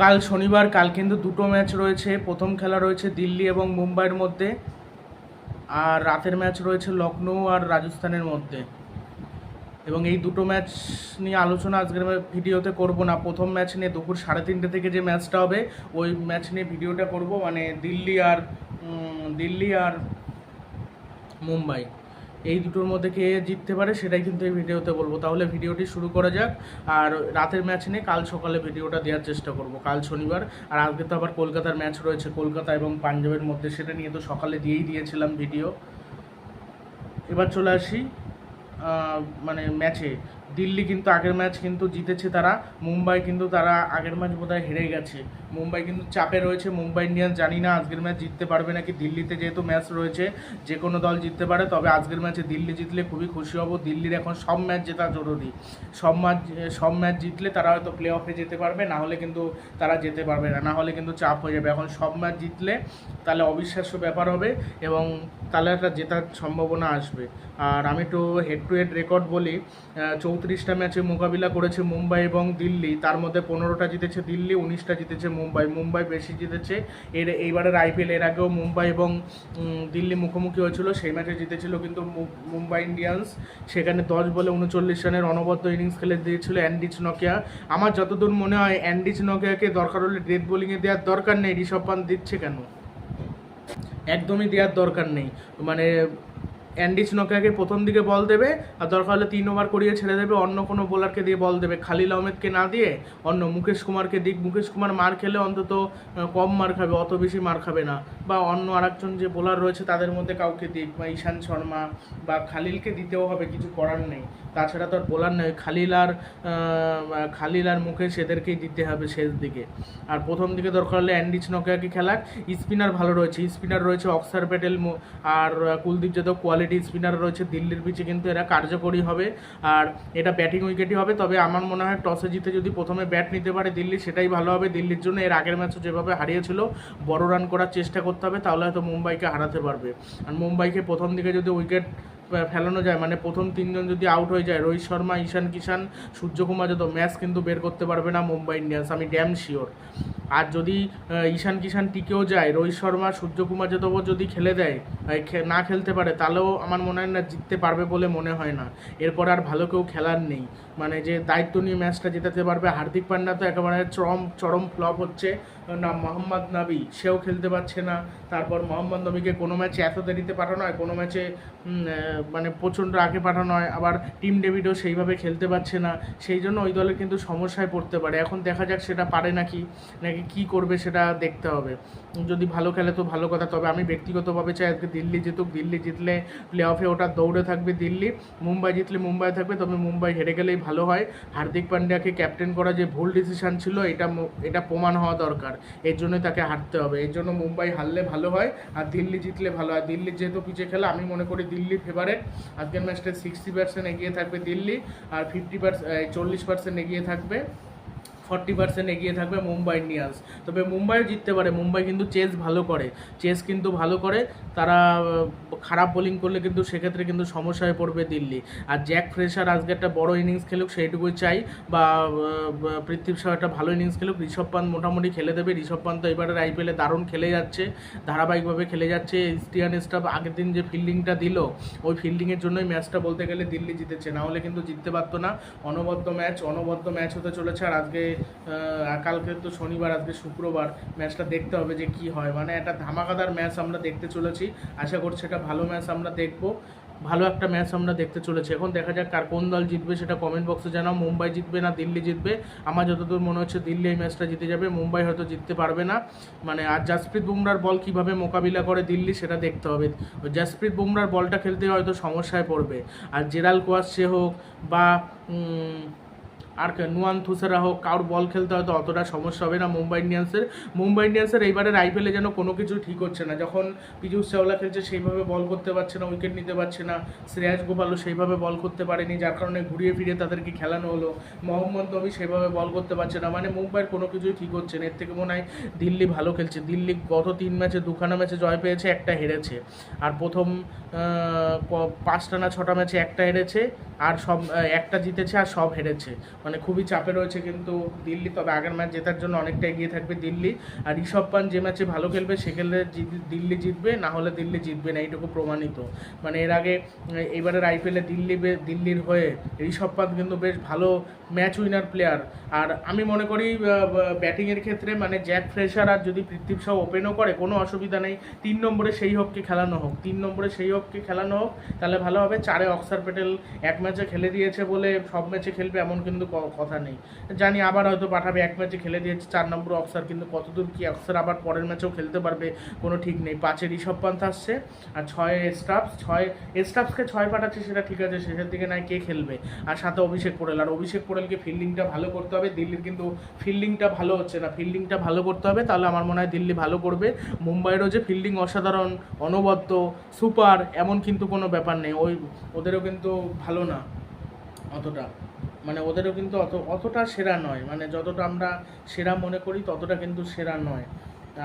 কাল শনিবার, কাল কিন্তু দুটো ম্যাচ রয়েছে। প্রথম খেলা রয়েছে দিল্লি এবং মুম্বাইয়ের মধ্যে আর রাতের ম্যাচ রয়েছে লখনৌ আর রাজস্থানের মধ্যে। এবং এই দুটো ম্যাচ নিয়ে আলোচনা আজকের ভিডিওতে করব না। প্রথম ম্যাচ নিয়ে দুপুর সাড়ে তিনটে থেকে যে ম্যাচটা হবে, ওই ম্যাচ নিয়ে ভিডিওটা করব। মানে দিল্লি আর দিল্লি আর মুম্বাই। এই দুটোর মধ্যে কে জিততে পারে সেটাই কিন্তু এই ভিডিওতে বলব। তাহলে ভিডিওটি শুরু করা যাক আর রাতের ম্যাচ নিয়ে কাল সকালে ভিডিওটা দেওয়ার চেষ্টা করব। কাল শনিবার আর আজকে তো আবার কলকাতার ম্যাচ রয়েছে, কলকাতা এবং পাঞ্জাবের মধ্যে সেটা নিয়ে তো সকালে দিয়েই দিয়েছিলাম ভিডিও। এবার চলে আসি মানে ম্যাচে। দিল্লি কিন্তু আগের ম্যাচ কিন্তু জিতেছে তারা, মুম্বাই কিন্তু তারা আগের ম্যাচ বোধহয় হেরে গেছে। মুম্বাই কিন্তু চাপে রয়েছে, মুম্বাই ইন্ডিয়ান জানি না আজকের ম্যাচ জিততে পারবে নাকি দিল্লিতে যেহেতু ম্যাচ রয়েছে, যে কোনো দল জিততে পারে, তবে আজকের ম্যাচে দিল্লি জিতলে খুবই খুশি হব। দিল্লির এখন সব ম্যাচ জেতা জরুরি। সব ম্যাচ সব ম্যাচ জিতলে তারা হয়তো প্লে অফে যেতে পারবে, না হলে কিন্তু তারা যেতে পারবে না না হলে কিন্তু চাপ হয়ে যাবে। এখন সব ম্যাচ জিতলে তাহলে অবিশ্বাস্য ব্যাপার হবে এবং তাহলে একটা জেতার সম্ভাবনা আসবে। আর আমি একটু হেড টু হেড রেকর্ড বলি চৌত্রিশটা ম্যাচে মোকাবিলা করেছে মুম্বাই এবং দিল্লি। তার মধ্যে পনেরোটা জিতেছে দিল্লি, উনিশটা জিতেছে মুম্বাই। মুম্বাই বেশি জিতেছে। এর, এইবারের আইপিএল এর আগেও মুম্বাই এবং দিল্লি মুখোমুখি হয়েছিল। সেই ম্যাচে জিতেছিল কিন্তু মুম্বাই ইন্ডিয়ান্স। সেখানে দশ বলে উনচল্লিশ রানের অনবদ্য ইনিংস খেলে দিয়েছিল অ্যান্ডিচ নকিয়া। আমার যতদূর মনে হয় অ্যান্ডিচ নকিয়াকে দরকার হলে ডেথ বোলিংয়ে দেওয়ার দরকার নেই। ঋষভ পান্ত দিচ্ছে কেন? একদমই দেওয়ার দরকার নেই। মানে অ্যান্ডিচ নকিয়াকে প্রথম দিকে বল দেবে, আর দরকার হলে তিন ওভার করিয়ে ছেড়ে দেবে, অন্য কোনো বোলারকে দিয়ে বল দেবে। খালিল আহমেদকে না দিয়ে অন্য মুকেশ কুমারকে দিক, মুকেশ কুমার মার খেলে অন্তত কম মার খাবে, অত বেশি মার খাবে না। বা অন্য আরেকজন যে বোলার রয়েছে তাদের মধ্যে কাউকে দিক, বা ঈশান শর্মা বা খালিলকে দিতেও হবে, কিছু করার নেই। তাছাড়া তো আর বোলার নেই খালিল আর খালিল আর মুকেশ এদেরকেই দিতে হবে শেষ দিকে। আর প্রথম দিকে দরকার হলে অ্যান্ডিচ নকিয়াকে খেলাক স্পিনার ভালো রয়েছে, স্পিনার রয়েছে অক্সার প্যাটেল আর কুলদীপ যাদব কোয়ালিটি স্পিনার রয়েছে, দিল্লির পিচে কিন্তু এরা কার্যকরী হবে। আর এটা ব্যাটিং উইকেটই হবে, তবে আমার মনে হয় টসে জিতে যদি প্রথমে ব্যাট নিতে পারে দিল্লি, সেটাই ভালো হবে। দিল্লির জন্য এর আগের ম্যাচও যেভাবে হারিয়েছিল, বড় রান করার চেষ্টা করতে হবে, তাহলে হয়তো মুম্বাইকে হারাতে পারবে। আর মুম্বাইকে প্রথম দিকে যদি উইকেট ফেলানো যায়। মানে প্রথম তিনজন যদি আউট হয়ে যায়, রোহিত শর্মা, ঈশান কিষান সূর্যকুমার যাদব, ম্যাচ কিন্তু বের করতে পারবে না মুম্বাই ইন্ডিয়ান্স, আমি ড্যাম শিওর আর যদি ঈশান কিষান টিকেও যায়, রোহিত শর্মা, সূর্যকুমার যাদবও যদি খেলে দেয় না খেলতে পারে, তাহলেও আমার মনে হয় না জিততে পারবে বলে মনে হয় না। এরপর আর ভালো কেউ খেলার নেই। মানে যে দায়িত্ব নিয়ে ম্যাচটা জেতাতে পারবে হার্দিক পান্ডা তো একেবারে চরম চরম ফ্লপ হচ্ছে। না, মোহাম্মদ নাবি, সেও খেলতে পারছে না। তারপর মোহাম্মদ নবীকে কোনো ম্যাচে এত দেরিতে পাঠানো হয়, কোনো ম্যাচে মানে প্রচণ্ড আগে পাঠানো হয়। আবার টিম ডেভিডও সেইভাবে খেলতে পারছে না। সেই জন্য ওই দলের কিন্তু সমস্যায় পড়তে পারে। এখন দেখা যাক সেটা পারে নাকি। নাকি কি করবে সেটা দেখতে হবে। যদি ভালো খেলে তো ভালো কথা, তবে আমি ব্যক্তিগতভাবে চাই আজকে দিল্লি জিতুক। দিল্লি জিতলে প্লে অফে ওটা দৌড়ে থাকবে দিল্লি। মুম্বাই জিতলে মুম্বাই থাকবে, তবে মুম্বাই হেরে গেলেই ভালো হয়। হার্দিক পান্ডিয়াকে ক্যাপ্টেন করা যে ভুল ডিসিশন ছিল, এটা এটা প্রমাণ হওয়া দরকার। এর জন্যই তাকে হারতে হবে। এর জন্য মুম্বাই হারলে ভালো হয় আর দিল্লি জিতলে ভালো হয়। দিল্লির যেহেতু পিছিয়ে খেলা, আমি মনে করি দিল্লি ফেভারেট আজকের ম্যাচটা সিক্সটি পার্সেন্ট এগিয়ে থাকবে দিল্লি আর ফিফটি পার্সেন্ট চল্লিশ পার্সেন্ট এগিয়ে থাকবে। ফর্টি পার্সেন্ট এগিয়ে থাকবে মুম্বাই ইন্ডিয়ান্স। তবে মুম্বাইও জিততে পারে, মুম্বাই কিন্তু চেস ভালো করে। চেস কিন্তু ভালো করে, তারা খারাপ বোলিং করলে কিন্তু সেক্ষেত্রে কিন্তু সমস্যায় পড়বে দিল্লি। আর জ্যাক ফ্রেশার আজকে একটা বড় ইনিংস খেলুক, সেইটুকুই চাই। বা পৃথ্বী শাহ একটা ভালো ইনিংস খেলুক। ঋষভ পান্ত মোটামুটি খেলে দেবে। ঋষভ পান্ত এবারের আইপিএলে দারুণ খেলে যাচ্ছে, ধারাবাহিকভাবে খেলে যাচ্ছে। স্টিয়ান স্টাফ আগের দিন যে ফিল্ডিংটা দিল, ওই ফিল্ডিংয়ের জন্যই ম্যাচটা বলতে গেলে দিল্লি জিতেছে। না হলে কিন্তু জিততে পারতো না। অনবদ্য ম্যাচ অনবদ্য ম্যাচ হতে চলেছে। আর আজকে কালকে তো শনিবার, আজকে শুক্রবার ম্যাচটা দেখতে হবে যে কি হয়। মানে একটা ধামাকাদার ম্যাচ আমরা দেখতে চলেছি। আশা করছি এটা ভালো ম্যাচ আমরা দেখব। ভালো একটা ম্যাচ আমরা দেখতে চলেছি। এখন দেখা যাক কার কোন দল জিতবে সেটা কমেন্ট বক্সে জানাও। মুম্বাই জিতবে না দিল্লি জিতবে? আমার যতদূর মনে হচ্ছে দিল্লি এই ম্যাচটা জিতে যাবে। মুম্বাই হয়তো জিততে পারবে না। মানে আর জাসপ্রীত বুমরার বল কীভাবে মোকাবিলা করে দিল্লি সেটা দেখতে হবে। জাসপ্রীত বুমরার বলটা খেলতে হয়তো সমস্যায় পড়বে। আর জেরাল কোয়াস সে হোক বা আর নুয়ান থুসারা হোক, কারোর বল খেলতে হয়তো অতটা সমস্যা হবে না মুম্বাই ইন্ডিয়ান্সের। মুম্বাই ইন্ডিয়ান্সের এইবারের আইপিএলে যেন কোনো কিছু ঠিক হচ্ছে না। যখন পীযুষ চাওলা খেলছে সেইভাবে বল করতে পারছে না, উইকেট নিতে পারছে না। শ্রেয়াস গোপালও সেইভাবে বল করতে পারেনি, যার কারণে ঘুরিয়ে ফিরিয়ে তাদেরকে খেলানো হলো। মোহাম্মদ নবী সেভাবে বল করতে পারছে না। মানে মুম্বাইয়ের কোনো কিছুই ঠিক হচ্ছে না। এর থেকে মনে হয় দিল্লি ভালো খেলছে। দিল্লি গত তিন ম্যাচে, দুখানা ম্যাচে জয় পেয়েছে, একটা হেরেছে। আর প্রথম পাঁচটা না ছটা ম্যাচে একটা হেরেছে, আর সব একটা জিতেছে আর সব হেরেছে। মানে খুবই চাপে রয়েছে কিন্তু দিল্লি তবে আগের ম্যাচ জেতার জন্য অনেকটা এগিয়ে থাকবে দিল্লি। আর ঋষভ পান যে ম্যাচে ভালো খেলবে সে খেললে জি- দিল্লি জিতবে না হলে দিল্লি জিতবে না এইটুকু প্রমাণিত। মানে এর আগে উম, এইবারের আইপিএলে দিল্লি দিল্লির হয়ে ঋষভ পান্ত কিন্তু বেশ ভালো ম্যাচ উইনার প্লেয়ার। আর আমি মনে করি ব্যাটিংয়ের ক্ষেত্রে মানে জ্যাক ফ্রেশার আর যদি পৃথ্বী শাহ ওপেনও করে কোনো অসুবিধা নেই। তিন নম্বরে সেই হোককে খেলানো হোক। তিন নম্বরে সেই হোককে খেলানো হোক তাহলে ভালো হবে। চারে অক্সার প্যাটেল এক ম্যাচে খেলে দিয়েছে বলে সব ম্যাচে খেলবে এমন কিন্তু কথা নেই। জানি আবার হয়তো পাঠাবে, এক ম্যাচে খেলে দিয়েছে, চার নম্বর অক্সার কিন্তু কতদূর কি অক্সার আবার পরের ম্যাচেও খেলতে পারবে, কোনো ঠিক নেই। পাঁচে ঋষভ পান্থ আসছে, আর ছয় স্টাফস, ছয় স্টাফসকে ছয় পাঠাচ্ছে সেটা ঠিক আছে, শেষের দিকে নয় কে খেলবে। আর সাথে অভিষেক পোড়েল, আর অভিষেক পোড়েলকে ফিল্ডিংটা ভালো করতে হবে, দিল্লির কিন্তু ফিল্ডিংটা ভালো হচ্ছে না ফিল্ডিংটা ভালো করতে হবে, তাহলে আমার মনে হয় দিল্লি ভালো করবে। মুম্বাইয়েরও যে ফিল্ডিং অসাধারণ, অনবদ্য সুপার এমন কিন্তু কোনো ব্যাপার নেই, ওই, ওদেরও কিন্তু ভালো না, অতটা। মানে ওদেরও কিন্তু অত, অতটা সেরা নয়। মানে যতটা আমরা সেরা মনে করি, ততটা কিন্তু সেরা নয়।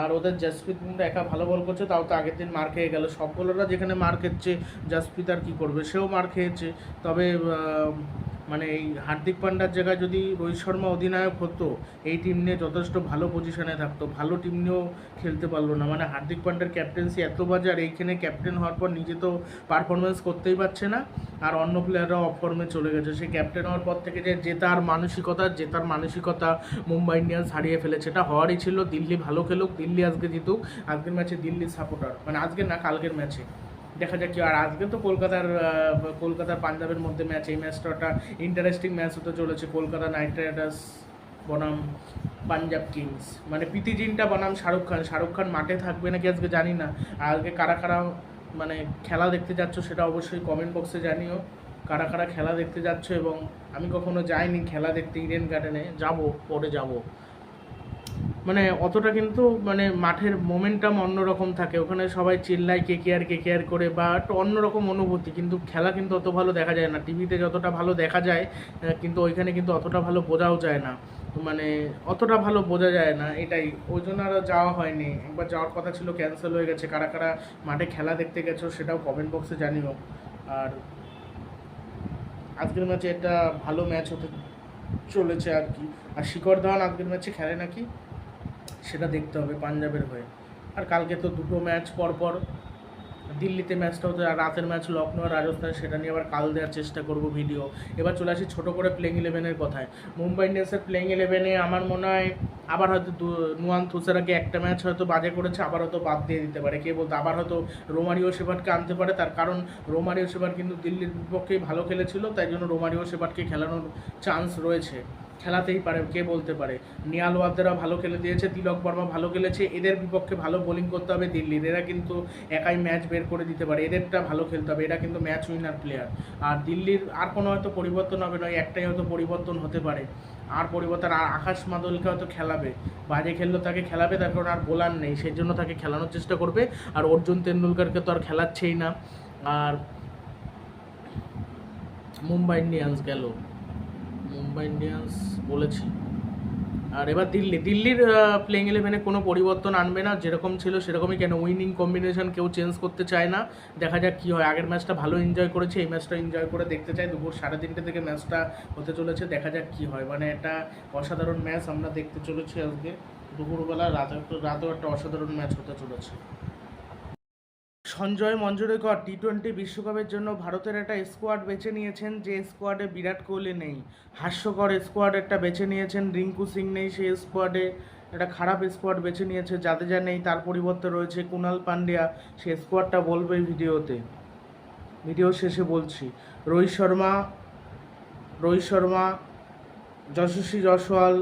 আর ওদের জাসপ্রীত কিন্তু একা ভালো বল করছে, তাও তো আগের দিন মার খেয়ে গেল। সব বোলাররা যেখানে মার খেচ্ছে, জাসপ্রীত আর কী করবে? সেও মার খেয়েছে। তবে মানে এই হার্দিক পান্ডার জায়গায় যদি রোহিত শর্মা অধিনায়ক হতো, এই টিম নিয়ে যথেষ্ট ভালো পজিশনে থাকতো। ভালো টিম নিয়েও খেলতে পারল না। মানে হার্দিক পান্ডার ক্যাপ্টেন্সি এত বাজে, আর এইখানে ক্যাপ্টেন হওয়ার পর নিজে তো পারফরমেন্স করতেই পারছে না, আর অন্য প্লেয়াররাও অফ ফর্মে চলে গেছে। সে ক্যাপ্টেন হওয়ার পর থেকে যে জেতার মানসিকতা জেতার মানসিকতা মুম্বাই ইন্ডিয়ান্স হারিয়ে ফেলেছে। এটা হওয়ারই ছিল। দিল্লি ভালো খেলুক, দিল্লি আজকে জিতুক, আজকের ম্যাচে দিল্লির সাপোর্টার মানে আজকে না, কালকের ম্যাচে দেখা যাক কি আর আজকে তো কলকাতার কলকাতার পাঞ্জাবের মধ্যে ম্যাচ এই ম্যাচটা একটা ইন্টারেস্টিং ম্যাচ হতে চলেছে। কলকাতা নাইট রাইডার্স বনাম পাঞ্জাব কিংস মানে প্রীতি জিনটা বনাম শাহরুখ খান। শাহরুখ খান মাঠে থাকবে নাকি আজকে জানি না। আর আজকে কারা কারা মানে খেলা দেখতে যাচ্ছ সেটা অবশ্যই কমেন্ট বক্সে জানিও। কারা কারা খেলা দেখতে যাচ্ছ এবং আমি কখনো যাইনি খেলা দেখতে ইডেন গার্ডেনে যাব, পরে যাব। মানে অতটা কিন্তু মানে মাঠের মোমেন্টাম অন্যরকম থাকে। ওখানে সবাই চিল্লায়, কে কেয়ার কে কেয়ার করে, বা একটা অন্যরকম অনুভূতি। কিন্তু খেলা কিন্তু অত ভালো দেখা যায় না। টিভিতে যতটা ভালো দেখা যায় কিন্তু ওইখানে কিন্তু অতটা ভালো বোঝাও যায় না। মানে অতটা ভালো বোঝা যায় না, এটাই। ওই জন্য আর যাওয়া হয়নি। একবার যাওয়ার কথা ছিল ক্যান্সেল হয়ে গেছে। কারা কারা মাঠে খেলা দেখতে গেছো সেটাও কমেন্ট বক্সে জানিও। আর আজকের ম্যাচে একটা ভালো ম্যাচ হতে চলেছে আর কি। আর শিখর ধাওয়ান আজকের ম্যাচে খেলে নাকি? সেটা দেখতে হবে পাঞ্জাবের হয়ে। আর কালকে তো দুটো ম্যাচ পর পর দিল্লিতে ম্যাচটা হতে আর রাতের ম্যাচ লখনৌ আর রাজস্থান সেটা নিয়ে আবার কাল দেওয়ার চেষ্টা করব ভিডিও। এবার চলে আসি ছোটো করে প্লেইং ইলেভেনের কথায়। মুম্বাই ইন্ডিয়ান্সের প্লেইং ইলেভেনে আমার মনে হয় আবার হয়তো নুয়ান থুসারাকে একটা ম্যাচ হয়তো বাজে করেছে, আবার হয়তো বাদ দিয়ে দিতে পারে। কে বলতো? আবার হয়তো রোমারিও সেবাটকে আনতে পারে। তার কারণ রোমারিও সেবার কিন্তু দিল্লির বিপক্ষেই ভালো খেলেছিল, তাই জন্য রোমারিও সেবাটকে খেলানোর চান্স রয়েছে। খেলাতেই পারে, কে বলতে পারে? নিয়াল ওয়াদ্দেরা ভালো খেলে দিয়েছে, তিলক বর্মা ভালো খেলেছে, এদের বিপক্ষে ভালো বোলিং করতে হবে দিল্লির। এরা কিন্তু একাই ম্যাচ বের করে দিতে পারে, এদেরটা ভালো খেলতে হবে, এরা কিন্তু ম্যাচ উইনার প্লেয়ার। আর দিল্লির আর কোনো হয়তো পরিবর্তন হবে না, ওই একটাই হয়তো পরিবর্তন হতে পারে। আর পরিবর্তন, আর আকাশ মাদলকে হয়তো খেলাবে। বাজে খেললেও তাকে খেলাবে, তার কারণ আর বোলার নেই সেই জন্য তাকে খেলানোর চেষ্টা করবে। আর অর্জুন তেন্ডুলকারকে তো আর খেলাচ্ছেই না। আর মুম্বাই ইন্ডিয়ান্স গেল। মুম্বাই ইন্ডিয়ান্স বলেছি। আর এবার দিল্লি, দিল্লির প্লেইং ইলেভেনে কোনো পরিবর্তন আনবে না, যেরকম ছিল সেরকমই কেন উইনিং কম্বিনেশন কেউ চেঞ্জ করতে চায় না। দেখা যাক কী হয়। আগের ম্যাচটা ভালো এনজয় করেছে, এই ম্যাচটা এনজয় করে দেখতে চাই। দুপুর সাড়ে তিনটে থেকে ম্যাচটা হতে চলেছে, দেখা যাক কী হয়। মানে একটা অসাধারণ ম্যাচ আমরা দেখতে চলেছি আজকে। দুপুরবেলা রাতে রাতেও একটা অসাধারণ ম্যাচ হতে চলেছে। সঞ্জয় মঞ্জুরেকর টি টোয়েন্টি বিশ্বকাপের জন্য ভারতের একটা স্কোয়াড বেছে নিয়েছেন যে স্কোয়াডে বিরাট কোহলি নেই। হাস্যকর স্কোয়াড একটা বেছে নিয়েছেন, রিঙ্কু সিং নেই সেই স্কোয়াডে একটা খারাপ স্কোয়াড বেছে নিয়েছে, জাদেজা নেই, তার পরিবর্তে রয়েছে কুনাল পান্ডিয়া। সে স্কোয়াডটা বলবে ভিডিওতে। ভিডিও শেষে বলছি, Rohit Sharma Rohit Sharma, Yashasvi Jaiswal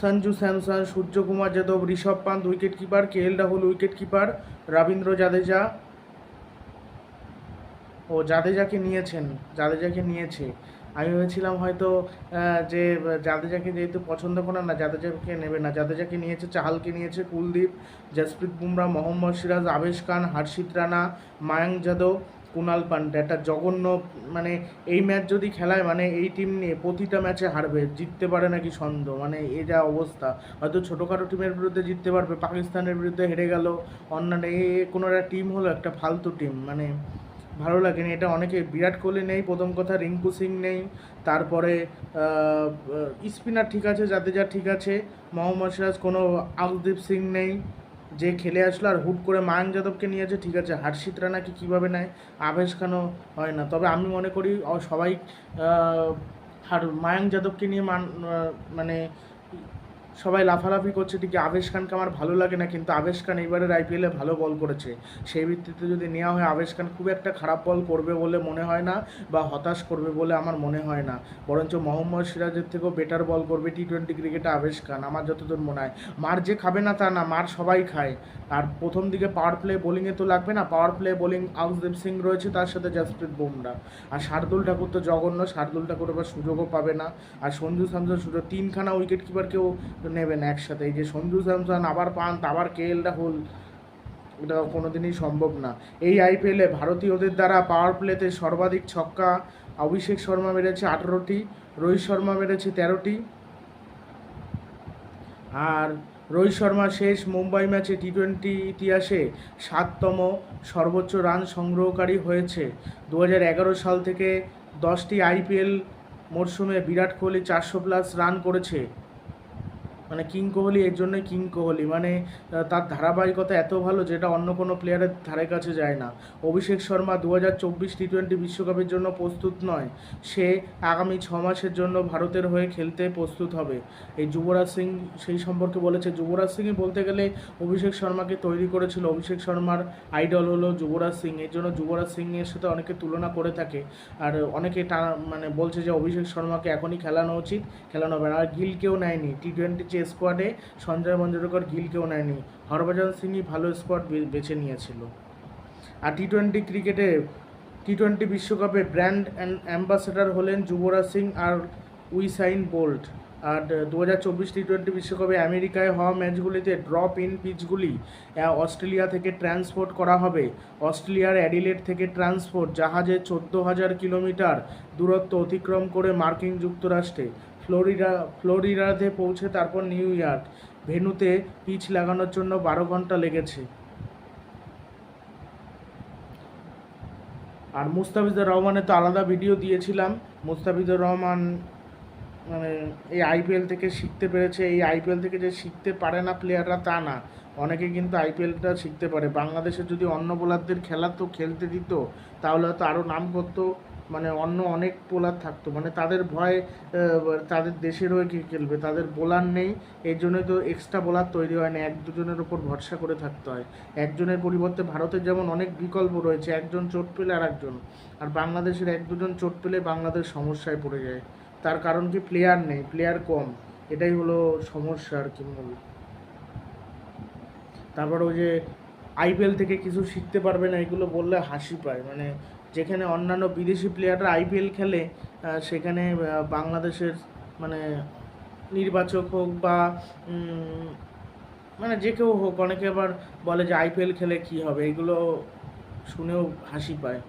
Sanju Samson, Suryakumar Yadav, Rishabh Pant, wicket keeper K L Rahul, wicket keeper Ravindra Jadeja. ও জাদেজাকে নিয়েছেন, জাদেজাকে নিয়েছে। আমি ভেবেছিলাম হয়তো যে জাদেজাকে যেহেতু পছন্দ করে না, জাদেজাকে নেবে না। জাদেজাকে নিয়েছে, চাহালকে নিয়েছে কুলদীপ, জসপ্রীত বুমরা, মোহাম্মদ সিরাজ, আবেশ খান, হর্ষিত রানা, মায়াঙ্ক যাদব। কুনাল পান্ডে, একটা জঘন্য মানে এই ম্যাচ যদি খেলায় মানে এই টিম নিয়ে প্রতিটা ম্যাচে হারবে, জিততে পারে নাকি সন্দেহ? মানে এ যা অবস্থা। হয়তো ছোটোখাটো টিমের বিরুদ্ধে জিততে পারবে, পাকিস্তানের বিরুদ্ধে হেরে গেল, অন্যান্য এ কোনো একটা টিম হলো, একটা ফালতু টিম মানে ভালো লাগেনি। এটা অনেকে, বিরাট কোহলি নেই, প্রথম কথা রিঙ্কু সিং নেই, তারপরে স্পিনার ঠিক আছে, জাদেজা ঠিক আছে, মোহাম্মদ সিরাজ, কোনো আউসদীপ সিং নেই যে খেলে আসলো আর হুট করে মায়াঙ্ক যাদবকে নিয়েছে ঠিক আছে, হার্ষিত রানাকে কীভাবে নেয়? আবেশ খানও হয় না। তবে আমি মনে করি সবাই হার মায়াঙ্ক যাদবকে নিয়ে মান মানে সবাই লাফালাফি করছে, ঠিকই। আবেশ খানকে আমার ভালো লাগে না, কিন্তু আবেশ খান এইবারের আইপিএলে ভালো বল করেছে। সেই ভিত্তিতে যদি নেওয়া হয়, আবেশ খান খুব একটা খারাপ বল করবে বলে মনে হয় না বা হতাশ করবে বলে আমার মনে হয় না। বরঞ্চ মোহাম্মদ সিরাজের থেকেও বেটার বল করবে টি টোয়েন্টি ক্রিকেটে আবেশ খান, আমার যতদূর মনে হয়। মার যে খাবে না তা না, মার সবাই খায়। আর প্রথম দিকে পাওয়ার প্লে বোলিংয়ে তো লাগবে না power play bowling Arshdeep Singh রয়েছে, তার সাথে জাসপ্রীত বুমরা। আর শার্দুল ঠাকুর তো জঘন্য, শার্দুল ঠাকুর এবার সুযোগও পাবে না। আর সঞ্জু স্যামসন সুযোগ, তিনখানা উইকেট কিপার কেউ নেবে না একসাথে। এই যে সঞ্জু স্যামসন, আবার পান্ত, আবার কে এল রাহুল, এটা কোনোদিনই সম্ভব না। এই আইপিএলে ভারতীয়দের দ্বারা পাওয়ার প্লেতে সর্বাধিক ছক্কা অভিষেক শর্মা মেরেছে আঠেরোটি, রোহিত শর্মা মেরেছে তেরোটি। আর রোহিত শর্মা শেষ মুম্বাই ম্যাচে টি টোয়েন্টি ইতিহাসে সাততম সর্বোচ্চ রান সংগ্রহকারী হয়েছে। দু সাল থেকে দশটি আইপিএল মরশুমে বিরাট কোহলি চারশো প্লাস রান করেছে। মানে কিং কোহলি এর জন্যই কিং কোহলি। মানে তার ধারাবাহিকতা এত ভালো যেটা অন্য কোনো প্লেয়ারের ধারে কাছে যায় না। অভিষেক শর্মা দু হাজার চব্বিশ টি টোয়েন্টি বিশ্বকাপের জন্য প্রস্তুত নয়। সে আগামী ছ মাসের জন্য ভারতের হয়ে খেলতে প্রস্তুত হবে। এই যুবরাজ সিং সেই সম্পর্কে বলেছে, যুবরাজ সিংই বলতে গেলে অভিষেক শর্মাকে তৈরি করেছিল। অভিষেক শর্মার আইডল হলো যুবরাজ সিং। এর জন্য যুবরাজ সিংয়ের সাথে অনেকে তুলনা করে থাকে। আর অনেকে টা- মানে বলছে যে, অভিষেক শর্মাকে এখনই খেলানো উচিত। খেলানো হবে আর গিলকেও নেয়নি। টি টোয়েন্টি যে স্কোয়াডে সঞ্জয় মঞ্জরেকর গিলকেও নেয়নি। হরভজন সিংই ভালো স্কোয়াড বেছে নিয়েছিল। আর টি টোয়েন্টি ক্রিকেটে টি টোয়েন্টি বিশ্বকাপে ব্র্যান্ড অ্যাম্বাসেডার হলেন যুবরাজ সিং আর উইসাইন বোল্ট। আর দু হাজার চব্বিশ টি টোয়েন্টি বিশ্বকাপে আমেরিকায় হওয়া ম্যাচগুলিতে ড্রপ ইন পিচগুলি অস্ট্রেলিয়া থেকে ট্রান্সপোর্ট করা হবে। অস্ট্রেলিয়ার অ্যাডিলেট থেকে ট্রান্সপোর্ট জাহাজে চোদ্দ হাজার কিলোমিটার দূরত্ব অতিক্রম করে মার্কিন যুক্তরাষ্ট্রে। ফ্লোরিডা, ফ্লোরিডাতে পৌঁছে তারপর নিউ ইয়র্ক। ভেন্যুতে পিচ লাগানোর জন্য বারো ঘণ্টা লেগেছে। আর মুস্তাফিজুর রহমানের তো আলাদা ভিডিও দিয়েছিলাম। মুস্তাফিজুর রহমান মানে এই আইপিএল থেকে শিখতে পেরেছে। এই আইপিএল থেকে যে শিখতে পারে না প্লেয়াররা, তা না। অনেকে কিন্তু আইপিএলটা শিখতে পারে। বাংলাদেশে যদি অন্য বোলারদের খেলা তো খেলতে দিত, তাহলে হয়তো আরও নাম করতো মানে অন্য অনেক বোলার থাকতো। মানে তাদের ভয় তাদের দেশের হয়ে কে খেলবে, তাদের বোলার নেই, এর জন্যই তো এক্সট্রা বোলার তৈরি হয় না, এক দুজনের ওপর ভরসা করে থাকতে হয়। একজনের পরিবর্তে ভারতের যেমন অনেক বিকল্প রয়েছে, একজন চোট পেলে আর একজন আর বাংলাদেশের এক দুজন চোট পেলে বাংলাদেশ সমস্যায় পড়ে যায়। তার কারণ কি প্লেয়ার নেই প্লেয়ার কম, এটাই হলো সমস্যা আর কি মূল। তারপর ওই যে আইপিএল থেকে কিছু শিখতে পারবে না, এগুলো বললে হাসি পায়। মানে যেখানে অন্যান্য বিদেশি প্লেয়াররা আইপিএল খেলে সেখানে বাংলাদেশের মানে নির্বাচক হোক বা মানে যে কেউ হোক, অনেকে আবার বলে যে আইপিএল খেলে কি হবে? এগুলো শুনেও হাসি পায়।